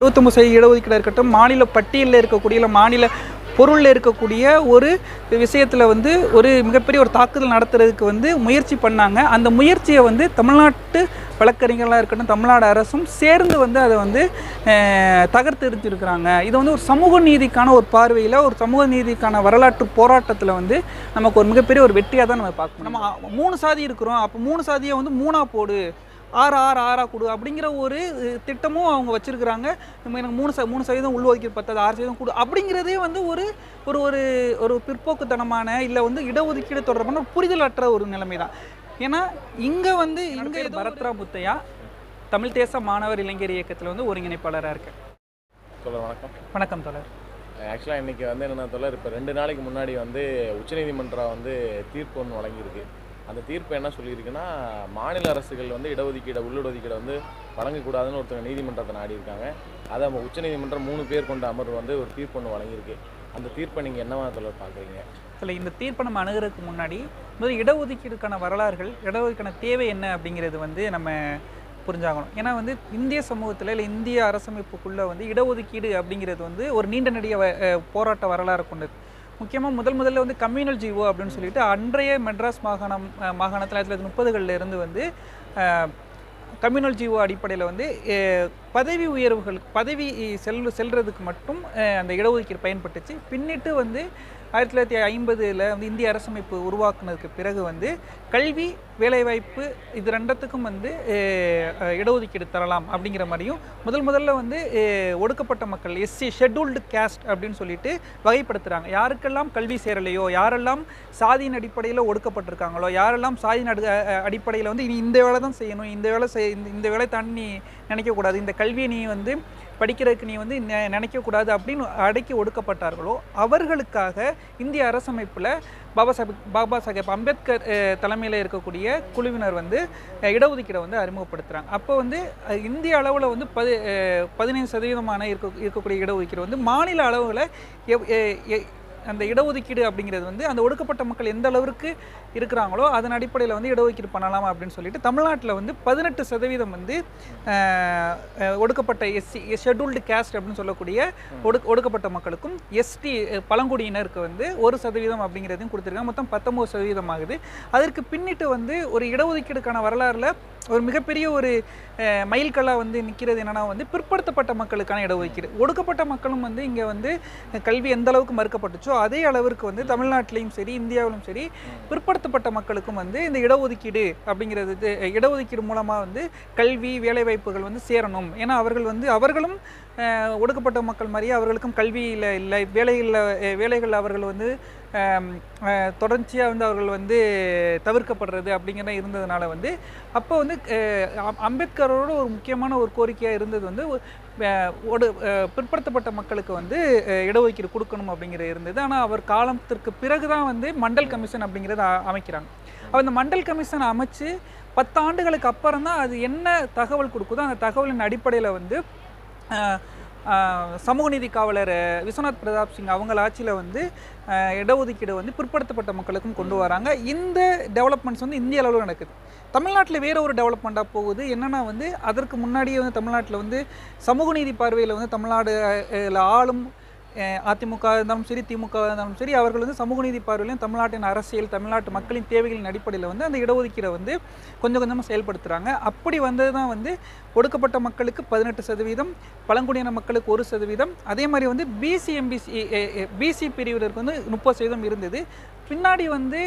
இருபத்தொம்பது சதவீத இடஒதுக்கீடாக இருக்கட்டும் மாநில பட்டியலில் இருக்கக்கூடிய இல்லை மாநில பொருளில் இருக்கக்கூடிய ஒரு விஷயத்தில் வந்து ஒரு மிகப்பெரிய ஒரு தாக்குதல் நடத்துறதுக்கு வந்து முயற்சி பண்ணாங்க. அந்த முயற்சியை வந்து தமிழ்நாட்டு வழக்கறிஞர்களாக இருக்கட்டும் தமிழ்நாடு அரசும் சேர்ந்து வந்து அதை வந்து தகர்த்து எரிஞ்சிருக்கிறாங்க இது வந்து ஒரு சமூக நீதிக்கான ஒரு பார்வையில் ஒரு சமூக நீதிக்கான வரலாற்று போராட்டத்தில் வந்து நமக்கு ஒரு மிகப்பெரிய ஒரு வெற்றியாக தான் நம்ம பார்க்கணும் நம்ம மூணு சாதி இருக்கிறோம். அப்போ மூணு சாதியை வந்து மூணாக போடு. ஆறு ஆறு ஆறா கொடு. அப்படிங்கிற ஒரு திட்டமும் அவங்க வச்சிருக்கிறாங்க. நம்ம எனக்கு மூணு ச மூணு சதவீதம் உள்ஒதுக்கீடு பத்தாது ஆறு சதவீதம் கொடு. அப்படிங்கிறதே வந்து ஒரு ஒரு ஒரு ஒரு பிற்போக்குத்தனமான இல்லை வந்து இடஒதுக்கீடு தொடர்பான ஒரு புரிதலற்ற ஒரு நிலைமை தான் ஏன்னா இங்கே வந்து இங்கே பரத்ரா முத்தையா. தமிழ் தேச மாணவர் இளைஞர் இயக்கத்தில் வந்து ஒருங்கிணைப்பாளராக இருக்கேன். சொல்ல வணக்கம். வணக்கம் தொடர் ஆக்சுவலாக இன்றைக்கி வந்து என்னென்ன தொடர் இப்போ ரெண்டு நாளைக்கு முன்னாடி வந்து உச்சநீதிமன்றம் வந்து தீர்ப்பு ஒன்று வழங்கியிருக்கு. அந்த தீர்ப்பு என்ன சொல்லியிருக்குன்னா மாநில அரசுகள் வந்து இடஒதுக்கீடை உள்ளொதுக்கீடை வந்து வழங்கக்கூடாதுன்னு ஒருத்தவங்க நீதிமன்றத்தை நாடி இருக்காங்க அதை நம்ம உச்சநீதிமன்றம் மூணு பேர் கொண்ட அமர்வு வந்து ஒரு தீர்ப்பு ஒன்று வழங்கியிருக்கு. அந்த தீர்ப்பை நீங்கள் என்னவா சொல்ல பார்க்குறீங்க? இதில் இந்த தீர்ப்பை நம்ம அணுகிறதுக்கு முன்னாடி முதல் இடஒதுக்கீடுக்கான வரலாறுகள் இடஒதுக்கீடுக்கான தேவை என்ன அப்படிங்கிறது வந்து நம்ம புரிஞ்சாகணும். ஏன்னா வந்து இந்திய சமூகத்தில் இல்லை இந்திய அரசமைப்புக்குள்ளே வந்து இடஒதுக்கீடு அப்படிங்கிறது வந்து ஒரு நீண்ட நெடிய வ- போராட்ட வரலாறு கொண்டது. முக்கியமாக முதல் முதல்ல வந்து கம்யூனல் ஜீவோ அப்படின்னு சொல்லிட்டு அன்றைய மெட்ராஸ் மாகாணம் மாகாணத்தில் ஆயிரத்தி தொள்ளாயிரத்தி முப்பதுகளில் இருந்து வந்து கம்யூனல் ஜீவோ அடிப்படையில் வந்து பதவி உயர்வுகள் பதவி செல் செல்றதுக்கு மட்டும் அந்த இடஒதுக்கீடு பயன்பட்டுச்சு. பின்னிட்டு வந்து ஆயிரத்தி தொள்ளாயிரத்தி ஐம்பதில் வந்து இந்திய அரசமைப்பு உருவாக்குனதுக்கு பிறகு வந்து கல்வி வேலைவாய்ப்பு இது ரெண்டத்துக்கும் வந்து இடஒதுக்கீடு தரலாம் அப்படிங்கிற மாதிரியும் முதல் முதல்ல வந்து ஒடுக்கப்பட்ட மக்கள் எஸ்சி ஷெட்யூல்டு கேஸ்ட் அப்படின்னு சொல்லிட்டு வகைப்படுத்துகிறாங்க யாருக்கெல்லாம் கல்வி சேரலையோ யாரெல்லாம் சாதியின் அடிப்படையில் ஒடுக்கப்பட்டிருக்காங்களோ யாரெல்லாம் சாதியின் அடு அடிப்படையில் வந்து இனி இந்த வேலை தான் செய்யணும் இந்த வேலை செய் இந்த- வேலை தாண்டி நீ நினைக்கக்கூடாது இந்த கல்வியை நீ வந்து படிக்கிறதுக்கு நீ வந்து நினைக்கக்கூடாது அப்படின்னு அடக்கி ஒடுக்கப்பட்டார்களோ அவர்களுக்காக இந்திய அரசமைப்பில் பாபா சாஹிப் பாபா சாஹேப் அம்பேத்கர் தலைமையில் இருக்கக்கூடிய குழுவினர் வந்து இடஒதுக்கீடை வந்து அறிமுகப்படுத்துகிறாங்க அப்போ வந்து இந்திய அளவில் வந்து பதி பதினைந்து சதவீதமான இருக்க இருக்கக்கூடிய இடஒதுக்கீடு வந்து மாநில அளவில் எவ்- எ- எ- அந்த இடஒதுக்கீடு அப்படிங்கிறது வந்து அந்த ஒடுக்கப்பட்ட மக்கள் எந்த அளவுக்கு இருக்கிறாங்களோ அதன் அடிப்படையில் வந்து இடஒதுக்கீடு பண்ணலாம் அப்படின்னு சொல்லிட்டு தமிழ்நாட்டில் வந்து பதினெட்டு சதவீதம் வந்து ஒடுக்கப்பட்ட எஸ்சி ஷெட்யூல்டு கேஸ்ட் அப்படின்னு சொல்லக்கூடிய ஒடு ஒடுக்கப்பட்ட மக்களுக்கும் எஸ்டி பழங்குடியினருக்கு வந்து ஒரு சதவீதம் அப்படிங்கிறதையும் கொடுத்துருக்காங்க. மொத்தம் பத்தொம்பது சதவீதம் ஆகுது. அதற்கு பின்னிட்டு வந்து ஒரு இடஒதுக்கீடுக்கான வரலாறுல ஒரு மிகப்பெரிய ஒரு அஹ், மைல்கல்லாக வந்து நிற்கிறது என்னென்னா வந்து பிற்படுத்தப்பட்ட மக்களுக்கான இடஒதுக்கீடு ஒடுக்கப்பட்ட மக்களும் வந்து இங்கே வந்து கல்வி எந்த அளவுக்கு மறுக்கப்பட்டுச்சோ அதே அளவிற்கு வந்து தமிழ்நாட்டிலையும் சரி இந்தியாவிலும் சரி பிற்படுத்தப்பட்ட மக்களுக்கும் வந்து இந்த இடஒதுக்கீடு அப்படிங்கிறது இது, இடஒதுக்கீடு மூலமாக வந்து கல்வி வேலைவாய்ப்புகள் வந்து சேரணும். ஏன்னா அவர்கள் வந்து அவர்களும் ஒடுக்கப்பட்ட மக்கள் மாதிரியே அவர்களுக்கும் கல்வியில் இல்லை வேலைகளில் வேலைகளில் அவர்கள் வந்து தொடர்ச்சியாக வந்து அவர்கள் வந்து தவிர்க்கப்படுறது அப்படிங்கிற இருந்ததுனால வந்து அப்போ வந்து அம்பேத்கரோட ஒரு முக்கியமான ஒரு கோரிக்கையாக இருந்தது வந்து ஒரு, பிற்படுத்தப்பட்ட மக்களுக்கு வந்து இடஒதுக்கீடு கொடுக்கணும் அப்படிங்கிறது இருந்தது. ஆனால் அவர் காலத்திற்கு பிறகு தான் வந்து மண்டல் கமிஷன் அப்படிங்கிறத அமைக்கிறாங்க. அப்ப அந்த மண்டல் கமிஷன் அமைச்சு பத்து ஆண்டுகளுக்கு அப்புறம் தான் அது என்ன தகவல் கொடுக்குதோ அந்த தகவலின் அடிப்படையில் வந்து சமூக நீதி காவலர் விஸ்வநாத் பிரதாப் சிங் அவங்கள ஆட்சியில் வந்து இடஒதுக்கீடு வந்து பிற்படுத்தப்பட்ட மக்களுக்கும் கொண்டு வராங்க. இந்த டெவலப்மெண்ட்ஸ் வந்து இந்திய அளவில் நடக்குது. தமிழ்நாட்டில் வேற ஒரு டெவலப்மெண்ட்டாக போகுது. என்னன்னா வந்து அதற்கு முன்னாடியே வந்து தமிழ்நாட்டில் வந்து சமூக நீதி பார்வையில் வந்து தமிழ்நாடு ஆளும் அதிமுக இருந்தாலும் சரி திமுக இருந்தாலும் சரி அவர்கள் வந்து சமூக நீதி பார்வையிலும் தமிழ்நாட்டின் அரசியல் தமிழ்நாட்டு மக்களின் தேவைகளின் அடிப்படையில் வந்து அந்த இடஒதுக்கீடை வந்து கொஞ்சம் கொஞ்சமாக செயல்படுத்துகிறாங்க அப்படி வந்தது தான் வந்து ஒடுக்கப்பட்ட மக்களுக்கு பதினெட்டு சதவீதம் பழங்குடியின மக்களுக்கு ஒரு சதவீதம். அதே மாதிரி வந்து பிசி எம்பிசி பிசி பிரிவினருக்கு வந்து முப்பது சதவீதம் இருந்தது. பின்னாடி வந்து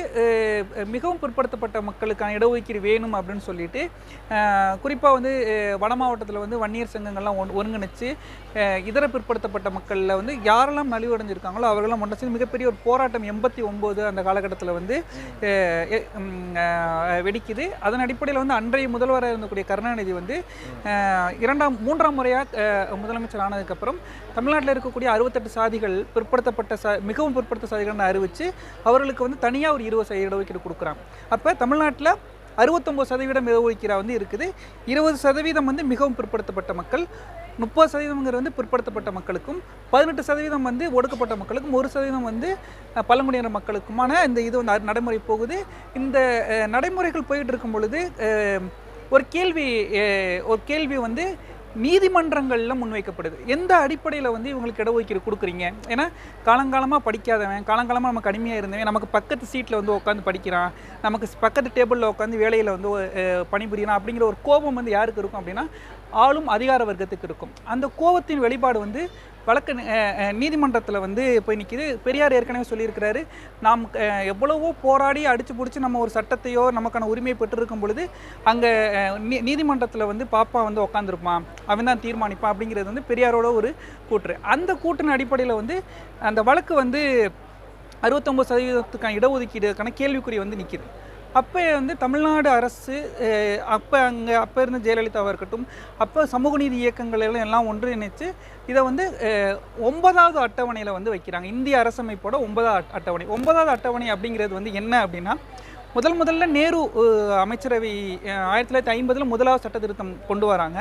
மிகவும் பிற்படுத்தப்பட்ட மக்களுக்கான இடஒதுக்கீடு வேணும் அப்படின்னு சொல்லிட்டு குறிப்பாக வந்து வட மாவட்டத்தில் வந்து வன்னியர் சங்கங்கள்லாம் ஒன் ஒருங்கிணைச்சு இதர பிற்படுத்தப்பட்ட மக்களில் வந்து யாரெல்லாம் நலிவடைஞ்சிருக்காங்களோ அவர்களெல்லாம் ஒன்றை மிகப்பெரிய ஒரு போராட்டம் எண்பத்தி ஒம்பது அந்த காலகட்டத்தில் வந்து எ- வெடிக்குது. அதன் அடிப்படையில் வந்து அன்றைய முதல்வராக இருந்தக்கூடிய கருணாநிதி வந்து இரண்டாம் மூன்றாம் முறையாக முதலமைச்சர் ஆனதுக்கப்புறம் தமிழ்நாட்டில் இருக்கக்கூடிய அறுபத்தெட்டு சாதிகள் பிற்படுத்தப்பட்ட சா மிகவும் பிற்படுத்த சாதிகள்னு அறிவித்து அவர்கள் அவர்களுக்கு வந்து தனியாக ஒரு இருபது சதவீத இடஒதுக்கீடு கொடுக்குறாங்க. அப்போ தமிழ்நாட்டில் அறுபத்தொம்போது சதவீதம் இடஒதுக்கீடாக வந்து இருக்குது. இருபது சதவீதம் வந்து மிகவும் பிற்படுத்தப்பட்ட மக்கள் முப்பது சதவீதம்ங்கிறது வந்து பிற்படுத்தப்பட்ட மக்களுக்கும் பதினெட்டு சதவீதம் வந்து ஒடுக்கப்பட்ட மக்களுக்கும் ஒரு சதவீதம் வந்து பழங்குடியினர் மக்களுக்குமான இந்த இது வந்து நடைமுறை போகுது. இந்த நடைமுறைகள் போயிட்டு இருக்கும் பொழுது ஒரு கேள்வி ஒரு கேள்வி வந்து நீதிமன்றங்களில் முன்வைக்கப்படுது. எந்த அடிப்படையில் வந்து இவங்களுக்கு இடஒதுக்கீடு கொடுக்குறீங்க? ஏன்னா காலங்காலமாக படிக்காதவன் காலங்காலமாக நமக்கு கடுமையாக இருந்தவன் நமக்கு பக்கத்து சீட்டில் வந்து உட்காந்து படிக்கிறான் நமக்கு பக்கத்து டேபிளில் உட்காந்து வேலையில் வந்து பணிபுரியலாம் அப்படிங்கிற ஒரு கோபம் வந்து யாருக்கு இருக்கும் அப்படின்னா ஆளும் அதிகார வர்க்கத்துக்கு இருக்கும். அந்த கோபத்தின் வெளிப்பாடு வந்து வழக்கு நீதிமன்றத்தில் வந்து போய் நிற்கிது பெரியார் ஏற்கனவே சொல்லியிருக்கிறாரு. நாம் எவ்வளவோ போராடி அடித்து பிடிச்சி நம்ம ஒரு சட்டத்தையோ நமக்கான உரிமை பெற்றிருக்கும் பொழுது அங்கே நீதிமன்றத்தில் வந்து பாப்பா வந்து உட்காந்துருப்பான் அவன் தான் தீர்மானிப்பான் அப்படிங்கிறது வந்து பெரியாரோட ஒரு கூற்று. அந்த கூற்றின் அடிப்படையில் வந்து அந்த வழக்கு வந்து அறுபத்தொம்பது சதவீதத்துக்கான இடஒதுக்கீடுக்கான கேள்விக்குறி வந்து நிற்கிது அப்போ வந்து தமிழ்நாடு அரசு அப்போ அங்கே அப்போ இருந்த ஜெயலலிதாவாக இருக்கட்டும் அப்போ சமூக நீதி இயக்கங்கள் எல்லாம் எல்லாம் ஒன்றிணைச்சு இதை வந்து ஒன்பதாவது அட்டவணையில் வந்து வைக்கிறாங்க. இந்திய அரசமைப்போட ஒன்பதாவது அட்டவணை. ஒன்பதாவது அட்டவணை அப்படிங்கிறது வந்து என்ன அப்படின்னா முதல் முதல்ல நேரு அமைச்சரவை ஆயிரத்தி தொள்ளாயிரத்தி ஐம்பதில் முதலாவது சட்ட திருத்தம் கொண்டு வராங்க.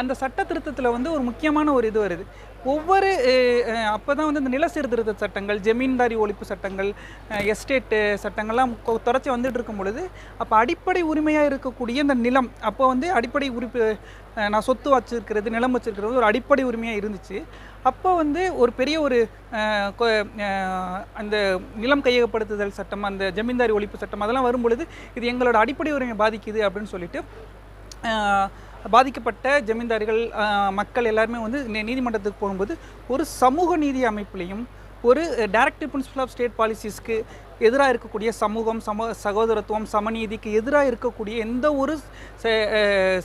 அந்த சட்ட திருத்தத்தில் வந்து ஒரு முக்கியமான ஒரு இது வருது. ஒவ்வொரு அப்போ தான் வந்து இந்த நில சீர்திருத்த சட்டங்கள் ஜமீன்தாரி ஒழிப்பு சட்டங்கள் எஸ்டேட்டு சட்டங்கள்லாம் கொ- தொடர்ச்சி வந்துட்டு இருக்கும் பொழுது அப்போ அடிப்படை உரிமையாக இருக்கக்கூடிய இந்த நிலம் அப்போ வந்து அடிப்படை உரிப்பு நான் சொத்து வச்சுருக்கிறது நிலம் வச்சிருக்கிறது ஒரு அடிப்படை உரிமையாக இருந்துச்சு. அப்போ வந்து ஒரு பெரிய ஒரு கொ- அந்த நிலம் கையகப்படுத்துதல் சட்டம் அந்த ஜமீன்தாரி ஒழிப்பு சட்டம் அதெல்லாம் வரும் பொழுது இது எங்களோட அடிப்படை உரிமை பாதிக்குது அப்படின்னு சொல்லிட்டு பாதிக்கப்பட்ட ஜமீன்தார்கள் மக்கள் எல்லாருமே வந்து நீதிமன்றத்துக்கு போகும்போது ஒரு சமூக நீதி அமைப்புலையும் ஒரு டைரக்டிவ் பிரின்சிபல் ஆஃப் ஸ்டேட் பாலிசிஸ்க்கு எதிராக இருக்கக்கூடிய சமூகம் சம சகோதரத்துவம் சமநீதிக்கு எதிராக இருக்கக்கூடிய எந்த ஒரு ச-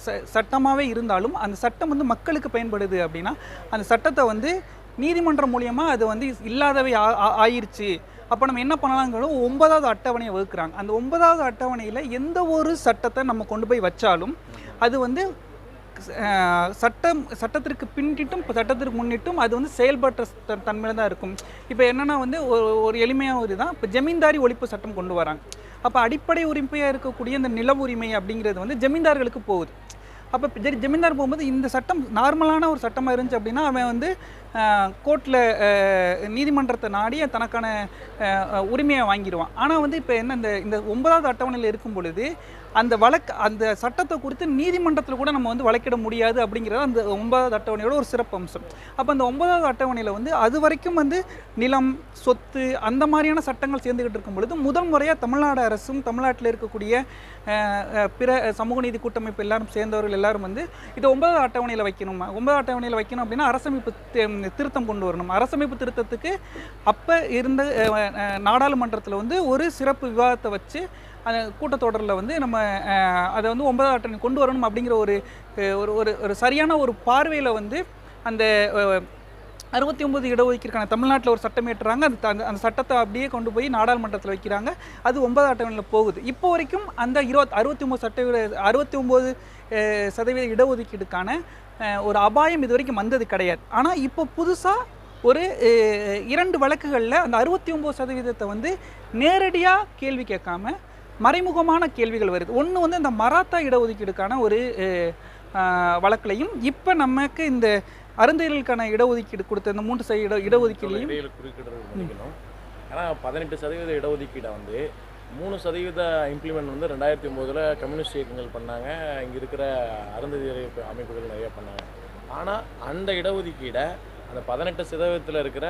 ச- சட்டமாகவே இருந்தாலும் அந்த சட்டம் வந்து மக்களுக்கு பயன்படுது அப்படின்னா அந்த சட்டத்தை வந்து நீதிமன்றம் மூலியமாக அது வந்து இல்லாதவை ஆ- ஆ- அப்போ நம்ம என்ன பண்ணலாங்கிறோம் ஒன்பதாவது அட்டவணையை வகுக்கிறாங்க. அந்த ஒன்பதாவது அட்டவணையில் எந்த ஒரு சட்டத்தை நம்ம கொண்டு போய் வச்சாலும் அது வந்து சட்டம் சட்டத்திற்கு பின்னிட்டும் சட்டத்திற்கு முன்னிட்டும் அது வந்து செயல்பட்ட தன்மையில் தான் இருக்கும். இப்போ என்னன்னா வந்து ஒரு ஒரு எளிமையாக ஒரு தான் இப்போ ஜமீன்தாரி ஒழிப்பு சட்டம் கொண்டு வராங்க. அப்போ அடிப்படை உரிமையாக இருக்கக்கூடிய இந்த நில உரிமை அப்படிங்கிறது வந்து ஜமீன்தார்களுக்கு போகுது. அப்போ ஜெ- ஜமீன்தார் போகும்போது இந்த சட்டம் நார்மலான ஒரு சட்டமாக இருந்துச்சு அப்படின்னா அவன் வந்து கோர்ட்டில் நீதிமன்றத்தை நாடி தனக்கான உரிமையை வாங்கிடுவான். ஆனால் வந்து இப்போ என்ன இந்த இந்த ஒன்பதாவது அட்டவணையில் இருக்கும் பொழுது அந்த வழக்கு அந்த சட்டத்தை குறித்து நீதிமன்றத்தில் கூட நம்ம வந்து வழக்கிட முடியாது அப்படிங்கிறது அந்த ஒன்பதாவது அட்டவணையோட ஒரு சிறப்பு அம்சம். அப்போ அந்த ஒன்பதாவது அட்டவணையில் வந்து அது வரைக்கும் வந்து நிலம் சொத்து அந்த மாதிரியான சட்டங்கள் சேர்ந்துக்கிட்டு இருக்கும் பொழுது முதல் முறையாக தமிழ்நாடு அரசும் தமிழ்நாட்டில் இருக்கக்கூடிய பிற சமூக நீதி கூட்டமைப்பு எல்லாரும் சேர்ந்தவர்கள் எல்லாரும் வந்து இதை ஒன்பதாவது அட்டவணையில் வைக்கணும். ஒன்பதாவது அட்டவணையில் வைக்கணும் அப்படின்னா அரசமைப்பு திருத்தம் கொண்டு வரணும். அரசமைப்பு திருத்தத்துக்கு அப்போ இருந்த நாடாளுமன்றத்தில் வந்து ஒரு சிறப்பு விவாதத்தை வச்சு அந்த கூட்டத்தொடரில் வந்து நம்ம அதை வந்து ஒன்பதாவது அட்டவணை கொண்டு வரணும் அப்படிங்கிற ஒரு ஒரு ஒரு ஒரு சரியான ஒரு பார்வையில் வந்து அந்த அறுபத்தி ஒம்பது இடஒதுக்கீடுக்கான தமிழ்நாட்டில் ஒரு சட்டம் ஏற்றுறாங்க. அந்த அந்த- அந்த சட்டத்தை அப்படியே கொண்டு போய் நாடாளுமன்றத்தில் வைக்கிறாங்க. அது ஒன்பது அட்டவணையில் போகுது. இப்போ வரைக்கும் அந்த இருபத் அறுபத்தி ஒம்பது சட்ட அறுபத்தி ஒம்பது சதவீத இடஒதுக்கீடுக்கான ஒரு அபாயம் இது வரைக்கும் வந்தது கிடையாது. ஆனால் இப்போ புதுசாக ஒரு இரண்டு வழக்குகளில் அந்த அறுபத்தி ஒம்பது சதவீதத்தை வந்து நேரடியாக கேள்வி கேட்காம மறைமுகமான கேள்விகள் வருது. ஒன்று வந்து இந்த மராத்தா இடஒதுக்கீடுக்கான ஒரு வழக்கிலையும் இப்போ நமக்கு இந்த அருந்தைகளுக்கான இடஒதுக்கீடு கொடுத்த இந்த மூன்று சதவீத இட இடஒதுக்கீடுலையும் இடையில ஆனால் பதினெட்டு சதவீத இடஒதுக்கீடை வந்து மூணு சதவீத இம்ப்ளிமெண்ட் வந்து ரெண்டாயிரத்தி ஒம்போதில் கம்யூனிஸ்ட் இயக்கங்கள் பண்ணாங்க. இங்கே இருக்கிற அருந்ததி அமைப்புகள் நிறைய பண்ணாங்க. ஆனால் அந்த இடஒதுக்கீடை அந்த பதினெட்டு சதவீதத்தில் இருக்கிற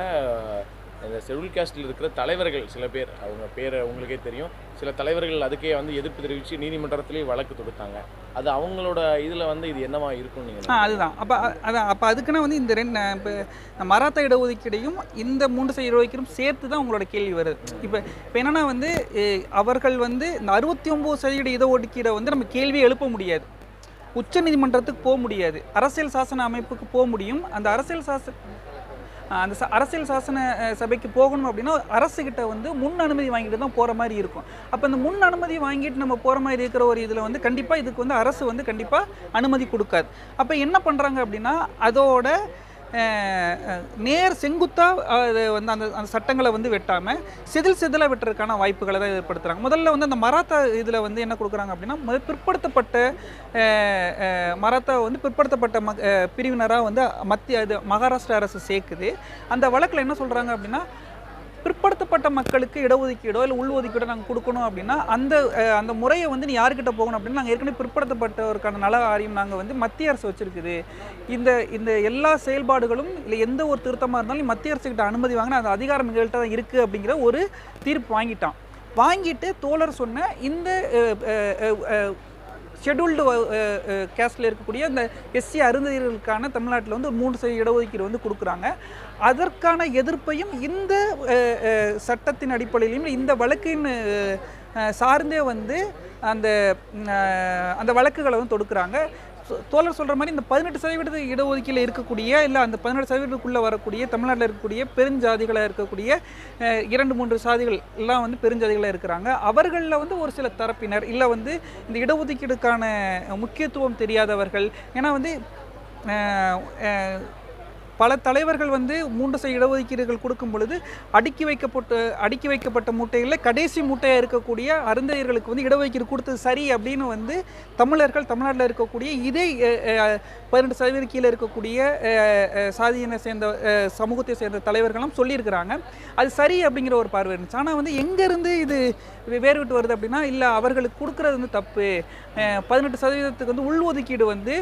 இந்த ஷெட்யூல் காஸ்டில் இருக்கிற தலைவர்கள் சில பேர் அவங்க பேரை உங்களுக்கே தெரியும். சில தலைவர்கள் அதுக்கே வந்து எதிர்ப்பு தெரிவித்து நீதிமன்றத்திலேயே வழக்கு தொடுத்தாங்க. அது அவங்களோட இதில் வந்து இது என்னவா இருக்கும் நீங்கள் ஆ அதுதான். அப்போ அதான். அப்போ அதுக்குன்னா வந்து இந்த ரெண்டு இப்போ மராத்தா இடஒதுக்கீடையும் இந்த மூன்று சை இடஒதுக்கீடும் சேர்த்து தான் உங்களோட கேள்வி வருது. இப்போ இப்போ என்னன்னா வந்து அவர்கள் வந்து இந்த அறுபத்தி ஒம்பது சதவீத இடஒதுக்கீடை வந்து நம்ம கேள்வியை எழுப்ப முடியாது. உச்ச நீதிமன்றத்துக்கு போக முடியாது. அரசியல் சாசன அமைப்புக்கு போக முடியும். அந்த அரசியல் சாசன அந்த அரசியல் சாசன சபைக்கு போகணும் அப்படின்னா அரசுகிட்ட வந்து முன் அனுமதி வாங்கிட்டு தான் போகிற மாதிரி இருக்கும். அப்போ இந்த முன் அனுமதி வாங்கிட்டு நம்ம போகிற மாதிரி இருக்கிற ஒரு இதில் வந்து கண்டிப்பாக இதுக்கு வந்து அரசு வந்து கண்டிப்பாக அனுமதி கொடுக்காது. அப்போ என்ன பண்ணுறாங்க அப்படின்னா அதோட நேர் செங்குத்தாக அது வந்து அந்த அந்த சட்டங்களை வந்து வெட்டாமல் செதில் சிதில வெட்டுறதுக்கான வாய்ப்புகளை தான் ஏற்படுத்துகிறாங்க முதல்ல வந்து அந்த மராத்தா இதில் வந்து என்ன கொடுக்குறாங்க அப்படின்னா முதல் பிற்படுத்தப்பட்ட மராத்தா வந்து பிற்படுத்தப்பட்ட ம பிரிவினராக வந்து மத்திய இது மகாராஷ்டிரா அரசு சேர்க்குது. அந்த வழக்கில் என்ன சொல்கிறாங்க அப்படின்னா பிற்படுத்தப்பட்ட மக்களுக்கு இடஒதுக்கீடோ இல்லை உள்ஒதுக்கீடோ நாங்கள் கொடுக்கணும் அப்படின்னா அந்த அந்த முறையை வந்து நீ யாருக்கிட்ட போகணும் அப்படின்னா நாங்கள் ஏற்கனவே பிற்படுத்தப்பட்டவருக்கான நல ஆரியம் நாங்கள் வந்து மத்திய அரசு வச்சிருக்குது. இந்த இந்த எல்லா செயல்பாடுகளும் இல்லை எந்த ஒரு திருத்தமாக இருந்தாலும் மத்திய அரசுக்கிட்ட அனுமதி வாங்கினா அந்த அதிகாரம் எங்கள்கிட்ட தான் இருக்குது அப்படிங்கிற ஒரு தீர்ப்பு வாங்கிட்டான். வாங்கிட்டு தோழர் சொன்ன இந்த ஷெடியூல்டு uh, uh, கேஸ்டில் இருக்கக்கூடிய அந்த எஸ்சி அருந்ததியர்களுக்கான தமிழ்நாட்டில் வந்து ஒரு மூன்று சதவீத இடஒதுக்கீடு வந்து கொடுக்குறாங்க. அதற்கான எதிர்ப்பையும் இந்த சட்டத்தின் அடிப்படையிலையும் இந்த வழக்கின் சார்ந்தே வந்து அந்த அந்த வழக்குகளை வந்து தொடுக்கிறாங்க. தோழர் சொல்கிற மாதிரி இந்த பதினெட்டு சதவீத இடஒதுக்கீடு இருக்கக்கூடிய இல்லை அந்த பதினெட்டு சதவீதத்துக்குள்ளே வரக்கூடிய தமிழ்நாட்டில் இருக்கக்கூடிய பெருஞ்சாதிகளாக இருக்கக்கூடிய இரண்டு மூன்று சாதிகள் எல்லாம் வந்து பெருஞ்சாதிகளாக இருக்கிறாங்க. அவர்களில் வந்து ஒரு சில தரப்பினர் இல்லை வந்து இந்த இடஒதுக்கீடுக்கான முக்கியத்துவம் தெரியாதவர்கள். ஏன்னா வந்து பல தலைவர்கள் வந்து மூன்று சை இடஒதுக்கீடுகள் கொடுக்கும் பொழுது அடுக்கி வைக்கப்பட்ட அடுக்கி வைக்கப்பட்ட மூட்டைகளில் கடைசி மூட்டையாக இருக்கக்கூடிய அருந்தையர்களுக்கு வந்து இடஒதுக்கீடு கொடுத்தது சரி அப்படின்னு வந்து தமிழர்கள் தமிழ்நாட்டில் இருக்கக்கூடிய இதே பதினெட்டு சதவீதம் கீழே இருக்கக்கூடிய சாதியினை சேர்ந்த சமூகத்தை சேர்ந்த தலைவர்களும் சொல்லியிருக்கிறாங்க. அது சரி அப்படிங்கிற ஒரு பார்வை இருந்துச்சு. ஆனால் வந்து எங்கேருந்து இது வேறு விட்டு வருது அப்படின்னா இல்லை அவர்களுக்கு கொடுக்குறது வந்து தப்பு. பதினெட்டு சதவீதத்துக்கு வந்து உள்ஒதுக்கீடு வந்து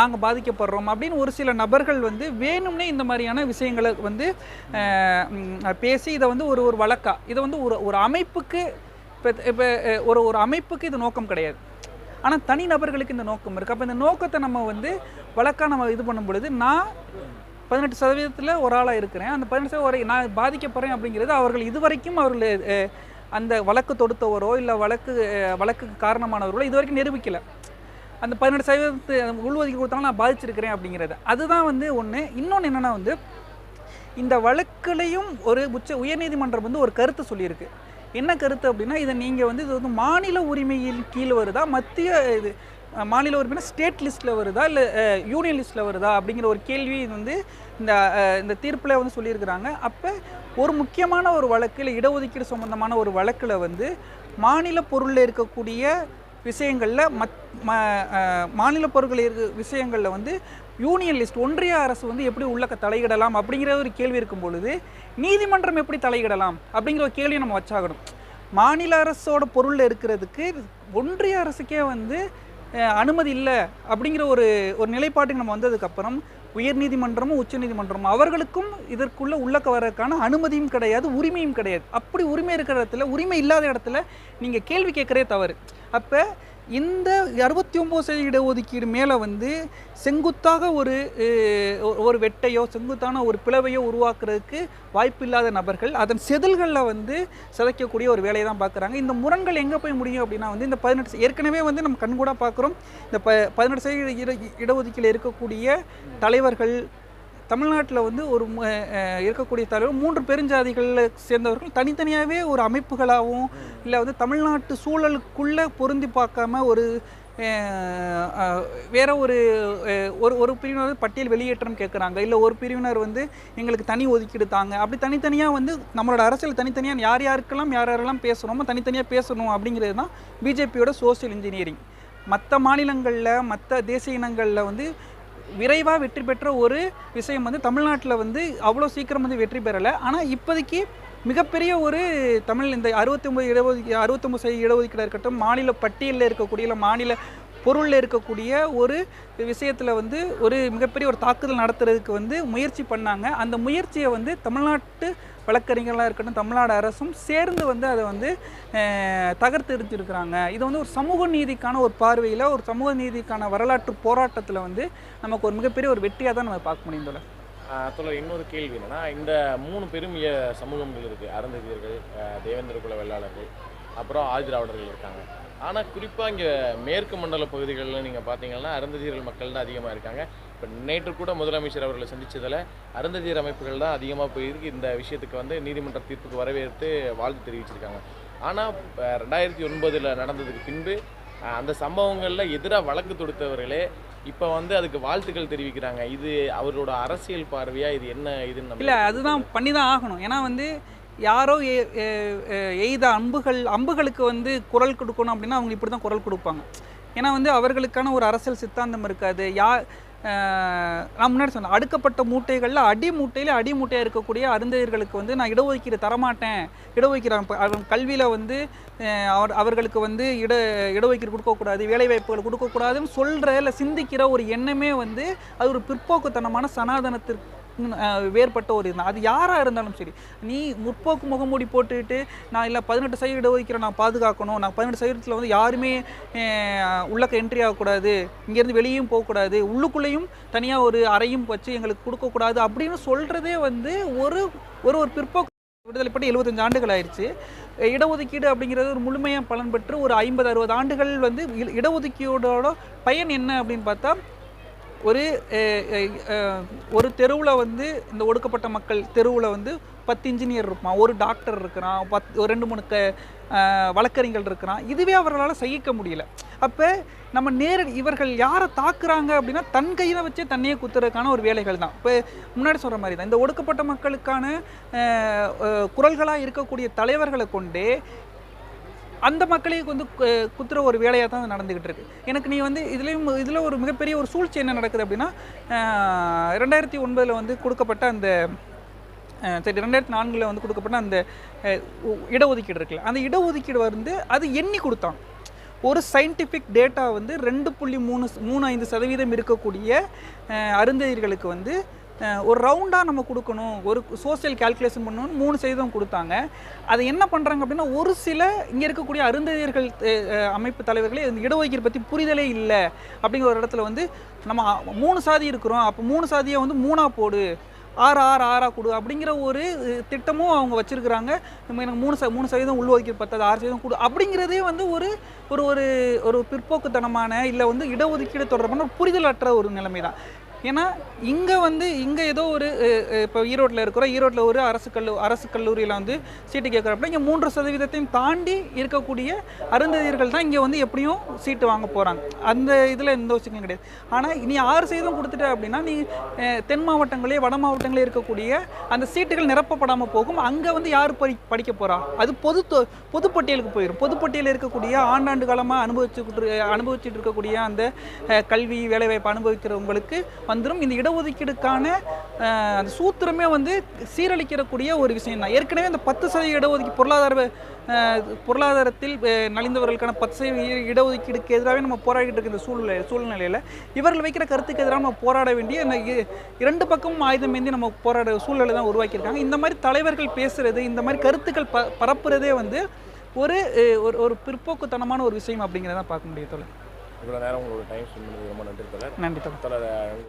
நாங்கள் பாதிக்கப்படுறோம் அப்படின்னு ஒரு சில நபர்கள் வந்து வேணும்னே இந்த மாதிரியான விஷயங்களை வந்து பேசி இதை வந்து ஒரு ஒரு வழக்கா இதை வந்து ஒரு ஒரு அமைப்புக்கு இப்போ இப்போ ஒரு ஒரு அமைப்புக்கு இது நோக்கம் கிடையாது. ஆனால் தனி நபர்களுக்கு இந்த நோக்கம் இருக்குது அப்போ இந்த நோக்கத்தை நம்ம வந்து வழக்காக நம்ம இது பண்ணும் பொழுது நான் பதினெட்டு சதவீதத்தில் ஒரு ஆளாக இருக்கிறேன். அந்த பதினெட்டு சதவீதம் வரை நான் பாதிக்கப்படுறேன் அப்படிங்கிறது அவர்கள் இதுவரைக்கும் அவர்கள் அந்த வழக்கு தொடுத்தவரோ இல்லை வழக்கு வழக்குக்கு காரணமானவர்களோ இது வரைக்கும் நிரூபிக்கலை. அந்த பதினெட்டு சதவீதத்து உள்ஒதுக்கி கொடுத்தாலும் நான் பாதிச்சிருக்கிறேன் அப்படிங்கிறது. அதுதான் வந்து ஒன்று இன்னொன்று என்னென்னா வந்து இந்த வழக்குலையும் ஒரு உச்ச உயர்நீதிமன்றம் வந்து ஒரு கருத்து சொல்லியிருக்கு. என்ன கருத்து அப்படின்னா இதை நீங்கள் வந்து இது வந்து மாநில உரிமையின் கீழ் வருதா? மத்திய இது மாநில உரிமைனா ஸ்டேட் லிஸ்ட்டில் வருதா? இல்லை யூனியன் லிஸ்ட்டில் வருதா? அப்படிங்கிற ஒரு கேள்வி இது வந்து இந்த இந்த தீர்ப்பில் வந்து சொல்லியிருக்கிறாங்க. அப்போ ஒரு முக்கியமான ஒரு வழக்கு இல்லை இடஒதுக்கீடு சம்மந்தமான ஒரு வழக்கில் வந்து மாநில பொருளில் இருக்கக்கூடிய விஷயங்களில் மத் மாநில பொருட்கள் இருக்க விஷயங்களில் வந்து யூனியன் லிஸ்ட் ஒன்றிய அரசு வந்து எப்படி உள்ள தலையிடலாம் அப்படிங்கிற ஒரு கேள்வி இருக்கும் பொழுது நீதிமன்றம் எப்படி தலையிடலாம் அப்படிங்கிற ஒரு கேள்வியை நம்ம வச்சாகணும். மாநில அரசோட பொருளில் இருக்கிறதுக்கு ஒன்றிய அரசுக்கே வந்து அனுமதி இல்லை அப்படிங்கிற ஒரு ஒரு நிலைப்பாட்டுக்கு நம்ம வந்ததுக்கப்புறம் உயர்நீதிமன்றமும் உச்சநீதிமன்றமும் அவர்களுக்கும் இதற்குள்ளே உள்ளக்க வரதுக்கான அனுமதியும் கிடையாது உரிமையும் கிடையாது. அப்படி உரிமை இருக்கிற இடத்துல உரிமை இல்லாத இடத்துல நீங்கள் கேள்வி கேட்குறே தவறு. அப்போ இந்த அறுபத்தி ஒம்பது சதவீத இடஒதுக்கீடு மேலே வந்து செங்குத்தாக ஒரு ஒரு வெட்டையோ செங்குத்தான ஒரு பிளவையோ உருவாக்குறதுக்கு வாய்ப்பில்லாத நபர்கள் அதன் செதில்களில் வந்து சிதைக்கக்கூடிய ஒரு வேலையை தான் பார்க்குறாங்க இந்த முரண்கள் எங்கே போய் முடியும் அப்படின்னா வந்து இந்த பதினெட்டு ஏற்கனவே வந்து நம்ம கண்கூடாக பார்க்குறோம் இந்த ப பதினெட்டு சதவீத இட இடஒதுக்கீடு இருக்கக்கூடிய தலைவர்கள் தமிழ்நாட்டில் வந்து ஒரு மு- இருக்கக்கூடிய தலைவர் மூன்று பெருஞ்சாதிகளில் சேர்ந்தவர்கள் தனித்தனியாகவே ஒரு அமைப்புகளாகவும் இல்லை வந்து தமிழ்நாட்டு சூழலுக்குள்ளே பொருந்தி பார்க்காம ஒரு வேற ஒரு ஒரு ஒரு பிரிவினர் வந்து பட்டியல் வெளியேற்றம் கேட்குறாங்க இல்லை ஒரு பிரிவினர் வந்து எங்களுக்கு தனி ஒதுக்கீடு தாங்க. அப்படி தனித்தனியாக வந்து நம்மளோட அரசியல் தனித்தனியாக யார் யாருக்கெல்லாம் யார் யாரெல்லாம் பேசணுமோ தனித்தனியாக பேசணும் அப்படிங்கிறது தான் பிஜேபியோட சோசியல் இன்ஜினியரிங் மற்ற மாநிலங்களில் மற்ற தேசிய இனங்களில் வந்து விரைவாக வெற்றி பெற்ற ஒரு விஷயம் வந்து தமிழ்நாட்டில் வந்து அவ்வளோ சீக்கிரம் வந்து வெற்றி பெறலை. ஆனால் இப்போதைக்கு மிகப்பெரிய ஒரு தமிழ் இந்த அறுபத்தொம்பது இடஒதுக்கீ அறுபத்தொம்பது சதவீத இடஒதுக்கீடாக இருக்கட்டும் மாநில பட்டியலில் இருக்கக்கூடிய இல்லை மாநில பொருளில் இருக்கக்கூடிய ஒரு விஷயத்தில் வந்து ஒரு மிகப்பெரிய ஒரு தாக்குதல் நடத்துறதுக்கு வந்து முயற்சி பண்ணாங்க. அந்த முயற்சியை வந்து தமிழ்நாட்டு வழக்கறிஞர்களாக இருக்கட்டும் தமிழ்நாடு அரசும் சேர்ந்து வந்து அதை வந்து தகர்த்து தகர்த்தெறிஞ்சிருக்கிறாங்க இது வந்து ஒரு சமூக நீதிக்கான ஒரு பார்வையில் ஒரு சமூக நீதிக்கான வரலாற்று போராட்டத்தில் வந்து நமக்கு ஒரு மிகப்பெரிய ஒரு வெற்றியாக தான் நம்ம பார்க்க முடியும் தோழர். அதில் இன்னொரு கேள்வி என்னென்னா இந்த மூணு பெருமிய சமூகங்கள் இருக்குது அருந்ததியர்கள் தேவேந்திர குல வெள்ளாளர்கள் அப்புறம் ஆதிராவிடர்கள் இருக்காங்க. ஆனால் குறிப்பாக இங்கே மேற்கு மண்டல பகுதிகளில் நீங்கள் பார்த்தீங்கன்னா அருந்ததியர்கள் மக்கள் தான் அதிகமாக இருக்காங்க. இப்போ நேற்று கூட முதலமைச்சர் அவர்களை சந்தித்ததில் அருந்ததியர் அமைப்புகள் தான் அதிகமாக போயிருக்கு. இந்த விஷயத்துக்கு வந்து நீதிமன்ற தீர்ப்புக்கு வரவேற்று வாழ்த்து தெரிவிச்சிருக்காங்க. ஆனால் ரெண்டாயிரத்தி ஒன்பதில் நடந்ததுக்கு பின்பு அந்த சம்பவங்களில் எதிராக வழக்கு தொடுத்தவர்களே இப்போ வந்து அதுக்கு வாழ்த்துக்கள் தெரிவிக்கிறாங்க. இது அவரோட அரசியல் பார்வையா? இது என்ன இதுன்னு இல்லை அதுதான் பண்ணி தான் ஆகணும். ஏன்னா வந்து யாரோ எ- எய்த அம்புகள் அம்புகளுக்கு வந்து குரல் கொடுக்கணும் அப்படின்னா அவங்க இப்படி தான் குரல் கொடுப்பாங்க. ஏன்னா வந்து அவர்களுக்கான ஒரு அரசியல் சித்தாந்தம் இருக்காது. யா நான் முன்னாடி சொன்னேன் அடுக்கப்பட்ட மூட்டைகளில் அடி மூட்டையில் அடி மூட்டையாக இருக்கக்கூடிய அருந்ததியர்களுக்கு வந்து நான் இடஒதுக்கீடு தரமாட்டேன். இடஒதுக்கீடு கல்வியில் வந்து அவர் அவர்களுக்கு வந்து இட இடஒதுக்கீடு கொடுக்கக்கூடாது வேலைவாய்ப்புகள் கொடுக்கக்கூடாதுன்னு சொல்கிற இல்லை சிந்திக்கிற ஒரு எண்ணமே வந்து அது ஒரு பிற்போக்குத்தனமான சனாதனத்திற்கு வேறுபட்ட ஒரு இருந்தால் அது யாராக இருந்தாலும் சரி. நீ முற்போக்கு முகமூடி போட்டுக்கிட்டு நான் இல்லை பதினெட்டு சதவீத இடஒதுக்கீரை நான் பாதுகாக்கணும். நான் பதினெட்டு சதவீதத்தில் வந்து யாருமே உள்ளக்க என்ட்ரி ஆகக்கூடாது. இங்கேருந்து வெளியும் போகக்கூடாது. உள்ளுக்குள்ளேயும் தனியாக ஒரு அறையும் வச்சு எங்களுக்கு கொடுக்கக்கூடாது அப்படின்னு சொல்கிறதே வந்து ஒரு ஒரு ஒரு பிற்போக்கு விடுதலைப்பட்டு எழுபத்தஞ்சு ஆண்டுகள் ஆயிடுச்சு. இடஒதுக்கீடு அப்படிங்கிறது ஒரு முழுமையாக பலன் பெற்று ஒரு ஐம்பது அறுபது ஆண்டுகள் வந்து இடஒதுக்கீடோட பயன் என்ன அப்படின்னு பார்த்தா ஒரு ஒரு தெருவில் வந்து இந்த ஒடுக்கப்பட்ட மக்கள் தெருவில் வந்து பத்து இன்ஜினியர் இருப்பான். ஒரு டாக்டர் இருக்கிறான். பத் ஒரு ரெண்டு மூணு க வழக்கறிஞர்கள் இருக்கிறான். இதுவே அவர்களால் சகிக்க முடியல. அப்போ நம்ம நேரடி இவர்கள் யாரை தாக்குறாங்க அப்படின்னா தன் கையில் வச்சே தண்ணியை குத்துறதுக்கான ஒரு வேலைகள் தான். இப்போ முன்னாடி சொல்கிற மாதிரி தான். இந்த ஒடுக்கப்பட்ட மக்களுக்கான குரல்களாக இருக்கக்கூடிய தலைவர்களை கொண்டே அந்த மக்களையும் வந்து கு- குத்துற ஒரு வேலையாக தான் நடந்துக்கிட்டு இருக்கு. எனக்கு நீ வந்து இதுலேயும் இதில் ஒரு மிகப்பெரிய ஒரு சூழ்ச்சி என்ன நடக்குது அப்படின்னா ரெண்டாயிரத்தி ஒன்பதில் வந்து கொடுக்கப்பட்ட அந்த சரி ரெண்டாயிரத்தி நான்கில் வந்து கொடுக்கப்பட்ட அந்த இடஒதுக்கீடு இருக்குல்ல அந்த இடஒதுக்கீடு வந்து அது எண்ணி கொடுத்தான். ஒரு சயின்டிஃபிக் டேட்டா வந்து ரெண்டு புள்ளி மூணு மூணு ஐந்து சதவீதம் இருக்கக்கூடிய அஹ், அருந்ததியர்களுக்கு வந்து ஒரு ரவுண்டாக நம்ம கொடுக்கணும். ஒரு சோஷியல் கால்குலேஷன் பண்ணணும்னு மூணு சதவீதம் கொடுத்தாங்க. அதை என்ன பண்ணுறாங்க அப்படின்னா ஒரு சில இங்கே இருக்கக்கூடிய அருந்ததியர்கள் அமைப்பு தலைவர்களே இந்த இடஒதுக்கீடு பற்றி புரிதலே இல்லை அப்படிங்கிற ஒரு இடத்துல வந்து நம்ம மூணு சாதி இருக்கிறோம். அப்போ மூணு சாதியை வந்து மூணாக போடு. ஆறு ஆறு ஆறாக கொடு அப்படிங்கிற ஒரு திட்டமும் அவங்க வச்சுருக்கிறாங்க. நம்ம எனக்கு மூணு ச மூணு சதவீதம் உள்ஒதுக்கீடு பத்தாது ஆறு சதவீதம் கொடு அப்படிங்கிறதே வந்து ஒரு ஒரு ஒரு ஒரு பிற்போக்குத்தனமான இல்லை வந்து இடஒதுக்கீடு தொடர்பான ஒரு புரிதலற்ற ஒரு நிலைமை தான் ஏன்னா இங்கே வந்து இங்கே ஏதோ ஒரு இப்போ ஈரோட்டில் இருக்கிறோம் ஈரோட்டில் ஒரு அரசு கல்லூ அரசு கல்லூரியில் வந்து சீட்டு கேட்குறப்ப இங்கே மூன்று சதவீதத்தையும் தாண்டி இருக்கக்கூடிய அருந்ததியர்கள் தான் இங்கே வந்து எப்படியும் சீட்டு வாங்க போகிறாங்க அந்த இதில் எந்த விஷயங்களும் கிடையாது. ஆனால் நீ ஆறு சதவீதம் கொடுத்துட்ட அப்படின்னா நீ தென் மாவட்டங்களே வட மாவட்டங்களே இருக்கக்கூடிய அந்த சீட்டுகள் நிரப்பப்படாமல் போகும். அங்கே வந்து யார் படி படிக்க போகிறா அது பொது பொதுப்பட்டியலுக்கு போயிடும் பொதுப்பட்டியலில் இருக்கக்கூடிய ஆண்டாண்டு காலமாக அனுபவிச்சுக்கிட்டு அனுபவிச்சுட்டு இருக்கக்கூடிய அந்த கல்வி வேலைவாய்ப்பு அனுபவிக்கிறவங்களுக்கு வந்துடும் இந்த இடஒதுக்கீடுக்கான அந்த சூத்திரமே வந்து சீரழிக்கிறக்கூடிய ஒரு விஷயம் தான். ஏற்கனவே இந்த பத்து சதவீத இடஒதுக்கீடு பொருளாதார பொருளாதாரத்தில் நலிந்தவர்களுக்கான பத்து சதவீத இடஒதுக்கீடுக்கு எதிராகவே நம்ம போராடிட்டு இருக்க இந்த சூழ்நிலை சூழ்நிலையில் இவர்கள் வைக்கிற கருத்துக்கு எதிராக நம்ம போராட வேண்டிய இந்த இ- இரண்டு பக்கமும் ஆயுதம் ஏந்தி நம்ம போராட சூழ்நிலை தான் உருவாக்கியிருக்காங்க. இந்த மாதிரி தலைவர்கள் பேசுறது இந்த மாதிரி கருத்துக்கள் ப பரப்புறதே வந்து ஒரு ஒரு ஒரு பிற்போக்குத்தனமான ஒரு விஷயம் அப்படிங்கிறத பார்க்க முடியும் தோழர். இவ்வளோ நேரம் உங்களோட டைம் ஸ்பெண்ட் பண்ணது ரொம்ப நன்றி தோழர். நன்றி தோழர்.